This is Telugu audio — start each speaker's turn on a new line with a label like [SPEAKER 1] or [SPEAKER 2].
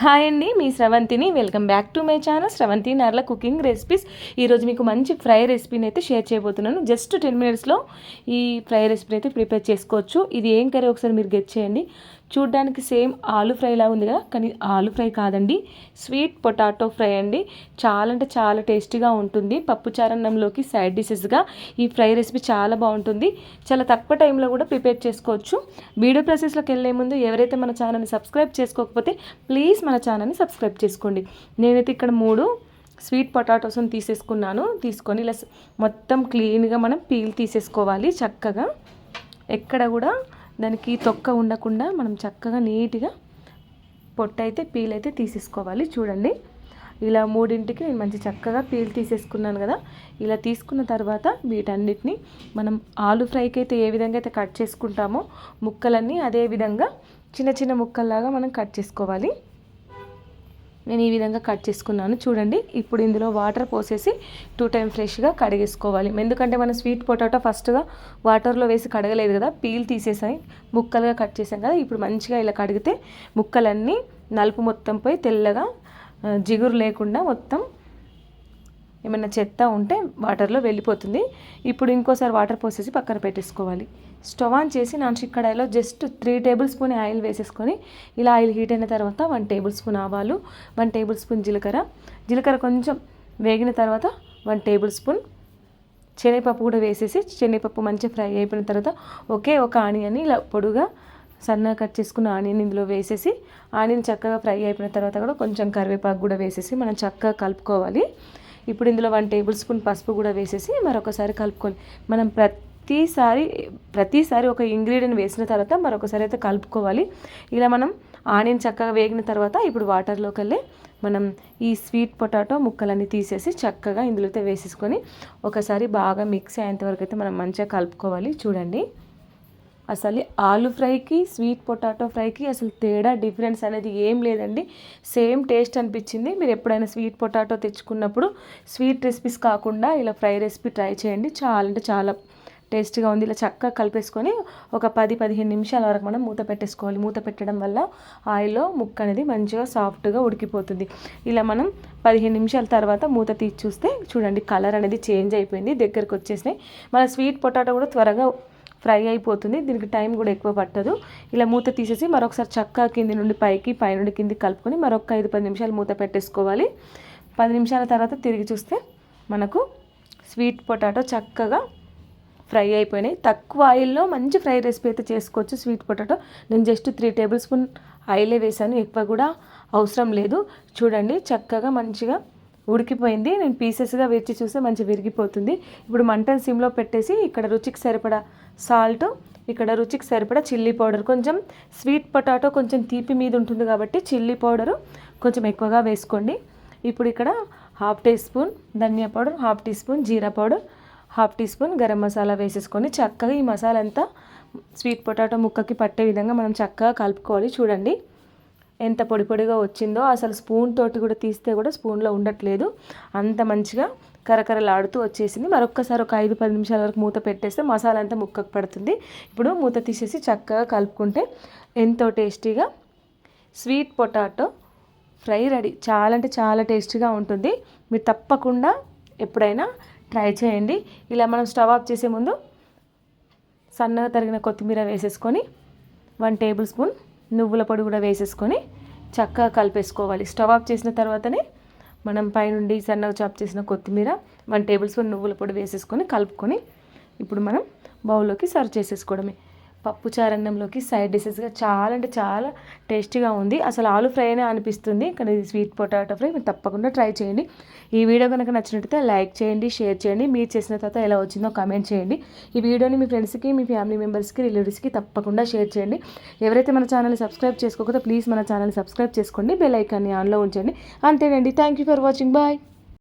[SPEAKER 1] హాయ్ అండి మీ స్రవంతిని. Welcome back to my channel Sravanthi Narla cooking recipes. ఈరోజు మీకు మంచి ఫ్రై రెసిపీని అయితే షేర్ చేయబోతున్నాను. జస్ట్ టెన్ మినిట్స్లో ఈ ఫ్రై రెసిపీని అయితే ప్రిపేర్ చేసుకోవచ్చు. ఇది ఏం కర్రీ? ఒకసారి మీరు గెట్ చేయండి. చూడ్డానికి సేమ్ ఆలు ఫ్రైలా ఉంది కదా కానీ ఆలు ఫ్రై కాదండి. స్వీట్ పొటాటో ఫ్రై అండి. చాలా అంటే చాలా టేస్టీగా ఉంటుంది. పప్పు చారన్నంలోకి సైడ్ డిషెస్గా ఈ ఫ్రై రెసిపీ చాలా బాగుంటుంది. చాలా తక్కువ టైంలో కూడా ప్రిపేర్ చేసుకోవచ్చు. వీడియో ప్రాసెస్లోకి వెళ్ళే ముందు ఎవరైతే మన ఛానల్ని సబ్స్క్రైబ్ చేసుకోకపోతే ప్లీజ్ మన ఛానల్ని సబ్స్క్రైబ్ చేసుకోండి. నేనైతే ఇక్కడ మూడు స్వీట్ పొటాటోస్ని తీసేసుకున్నాను. తీసుకొని ఇలా మొత్తం క్లీన్గా మనం పీల్ తీసేసుకోవాలి చక్కగా. ఎక్కడ కూడా దానికి తొక్క ఉండకుండా మనం చక్కగా నీట్గా పొట్టయితే పీల్ అయితే తీసేసుకోవాలి. చూడండి. ఇలా మూడింటికి నేను మంచి చక్కగా పీల్ తీసేసుకున్నాను కదా. ఇలా తీసుకున్న తర్వాత వీటన్నిటిని మనం ఆలు ఫ్రైకి అయితే ఏ విధంగా అయితే కట్ చేసుకుంటామో ముక్కలన్నీ అదే విధంగా చిన్న చిన్న ముక్కల్లాగా మనం కట్ చేసుకోవాలి. నేను ఈ విధంగా కట్ చేసుకున్నాను. చూడండి ఇప్పుడు ఇందులో వాటర్ పోసేసి టూ టైం ఫ్రెష్గా కడిగేసుకోవాలి. ఎందుకంటే మనం స్వీట్ పొటాటో ఫస్ట్గా వాటర్లో వేసి కడగలేదు కదా పీల్ తీసేసాయి ముక్కలుగా కట్ చేసాం కదా ఇప్పుడు మంచిగా ఇలా కడిగితే ముక్కలన్నీ నలుపు మొత్తం పోయి తెల్లగా జిగురు లేకుండా మొత్తం ఏమైనా చెత్త ఉంటే వాటర్లో వెళ్ళిపోతుంది. ఇప్పుడు ఇంకోసారి వాటర్ పోసేసి పక్కన పెట్టేసుకోవాలి. స్టవ్ ఆన్ చేసి నాన్ స్టిక్ కడాయిలో just three tablespoon oil వేసేసుకొని ఇలా ఆయిల్ హీట్ అయిన తర్వాత వన్ టేబుల్ స్పూన్ ఆవాలు వన్ టేబుల్ స్పూన్ జీలకర్ర. జీలకర్ర కొంచెం వేగిన తర్వాత వన్ టేబుల్ స్పూన్ శనగపప్పు కూడా వేసేసి శనగపప్పు మంచిగా ఫ్రై అయిపోయిన తర్వాత ఒకే ఒక ఆనియన్ని ఇలా పొడుగా సన్నగా కట్ చేసుకున్న ఆనియన్ ఇందులో వేసేసి ఆనియన్ చక్కగా ఫ్రై అయిపోయిన తర్వాత కూడా కొంచెం కరివేపాకు కూడా వేసేసి మనం చక్కగా కలుపుకోవాలి. ఇప్పుడు ఇందులో వన్ టేబుల్ స్పూన్ పసుపు కూడా వేసేసి మరొకసారి కలుపుకొని మనం ప్రతిసారి ప్రతిసారి ఒక ఇంగ్రీడియంట్ వేసిన తర్వాత మరొకసారి అయితే కలుపుకోవాలి. ఇలా మనం ఆనియన్ చక్కగా వేగిన తర్వాత ఇప్పుడు వాటర్లోకి వెళ్ళి మనం ఈ స్వీట్ పొటాటో ముక్కలన్నీ తీసేసి చక్కగా ఇందులో అయితే వేసేసుకొని ఒకసారి బాగా మిక్స్ అయ్యేంత వరకు అయితే మనం మంచిగా కలుపుకోవాలి. చూడండి. అసలు ఆలు ఫ్రైకి స్వీట్ పొటాటో ఫ్రైకి అసలు తేడా డిఫరెన్స్ అనేది ఏం లేదండి. సేమ్ టేస్ట్ అనిపించింది. మీరు ఎప్పుడైనా స్వీట్ పొటాటో తెచ్చుకున్నప్పుడు స్వీట్ రెసిపీస్ కాకుండా ఇలా ఫ్రై రెసిపీ ట్రై చేయండి. చాలా అంటే చాలా టేస్ట్గా ఉంది. ఇలా చక్కగా కలిపేసుకొని ఒక పది పదిహేను నిమిషాల వరకు మనం మూత పెట్టేసుకోవాలి. మూత పెట్టడం వల్ల ఆయిల్లో ముక్క అనేది మంచిగా సాఫ్ట్గా ఉడికిపోతుంది. ఇలా మనం పదిహేను నిమిషాల తర్వాత మూత తీసి చూస్తే చూడండి కలర్ అనేది చేంజ్ అయిపోయింది. దగ్గరకు వచ్చేసినాయి. మన స్వీట్ పొటాటో కూడా త్వరగా ఫ్రై అయిపోతుంది. దీనికి టైం కూడా ఎక్కువ పట్టదు. ఇలా మూత తీసేసి మరొకసారి చక్కగా కింది నుండి పైకి పైనుండి కింది కలుపుకొని మరొక ఐదు పది నిమిషాలు మూత పెట్టేసుకోవాలి. పది నిమిషాల తర్వాత తిరిగి చూస్తే మనకు స్వీట్ పొటాటో చక్కగా ఫ్రై అయిపోయినాయి. తక్కువ ఆయిల్లో మంచి ఫ్రై రెసిపీ అయితే చేసుకోవచ్చు స్వీట్ పొటాటో. నేను జస్ట్ త్రీ టేబుల్ స్పూన్ ఆయిలే వేసాను ఎక్కువ కూడా అవసరం లేదు. చూడండి చక్కగా మంచిగా ఉడికిపోయింది. నేను పీసెస్గా వేచి చూస్తే మంచిగా విరిగిపోతుంది. ఇప్పుడు మంటను సిమ్లో పెట్టేసి ఇక్కడ రుచికి సరిపడా సాల్ట్ ఇక్కడ రుచికి సరిపడా చిల్లీ పౌడర్ కొంచెం స్వీట్ పొటాటో కొంచెం తీపి మీద ఉంటుంది కాబట్టి చిల్లీ పౌడరు కొంచెం ఎక్కువగా వేసుకోండి. ఇప్పుడు ఇక్కడ half teaspoon dhania powder half teaspoon jeera powder half teaspoon garam masala వేసేసుకొని చక్కగా ఈ మసాలా అంతా స్వీట్ పొటాటో ముక్కకి పట్టే విధంగా మనం చక్కగా కలుపుకోవాలి. చూడండి. ఎంత పొడి పొడిగా వచ్చిందో అసలు స్పూన్ తోటి కూడా తీస్తే కూడా స్పూన్లో ఉండట్లేదు. అంత మంచిగా కరకరలాడుతూ వచ్చేసింది. మరొక్కసారి ఒక ఐదు పది నిమిషాల వరకు మూత పెట్టేస్తే మసాలా అంతా ముక్కకు పడుతుంది. ఇప్పుడు మూత తీసేసి చక్కగా కలుపుకుంటే ఎంతో టేస్టీగా స్వీట్ పొటాటో ఫ్రై రెడీ. చాలా అంటే చాలా టేస్టీగా ఉంటుంది. మీరు తప్పకుండా ఎప్పుడైనా ట్రై చేయండి. ఇలా మనం స్టవ్ ఆఫ్ చేసే ముందు సన్నగా తరిగిన కొత్తిమీర వేసేసుకొని వన్ టేబుల్ స్పూన్ నువ్వుల పొడి కూడా వేసేసుకొని చక్కగా కలిపేసుకోవాలి. స్టవ్ ఆఫ్ చేసిన తర్వాతనే మనం పైనుండి సన్నగా చాప్ చేసిన కొత్తిమీర వన్ టేబుల్ స్పూన్ నువ్వుల పొడి వేసేసుకొని కలుపుకొని ఇప్పుడు మనం బౌల్లోకి సర్వ్ చేసేసుకోవడమే. పప్పు చారన్నంలోకి సైడ్ డిషెస్గా చాలా అంటే చాలా టేస్టీగా ఉంది. అసలు ఆలు ఫ్రై అనే అనిపిస్తుంది. కానీ ఇది స్వీట్ పొటాటో ఫ్రై. మీరు తప్పకుండా ట్రై చేయండి. ఈ వీడియో కనుక నచ్చినట్టయితే లైక్ చేయండి షేర్ చేయండి. మీరు చేసిన తర్వాత ఎలా వచ్చిందో కామెంట్ చేయండి. ఈ వీడియోని మీ ఫ్రెండ్స్కి మీ ఫ్యామిలీ మెంబర్స్కి రిలేటివ్స్కి తప్పకుండా షేర్ చేయండి. ఎవరైతే మన ఛానల్ని సబ్స్క్రైబ్ చేసుకోకపోతే ప్లీజ్ మన ఛానల్ని సబ్స్క్రైబ్ చేసుకోండి. బెల్ ఐకాన్ని ఆన్లో ఉంచండి. అంతేనండి. Thank you for watching bye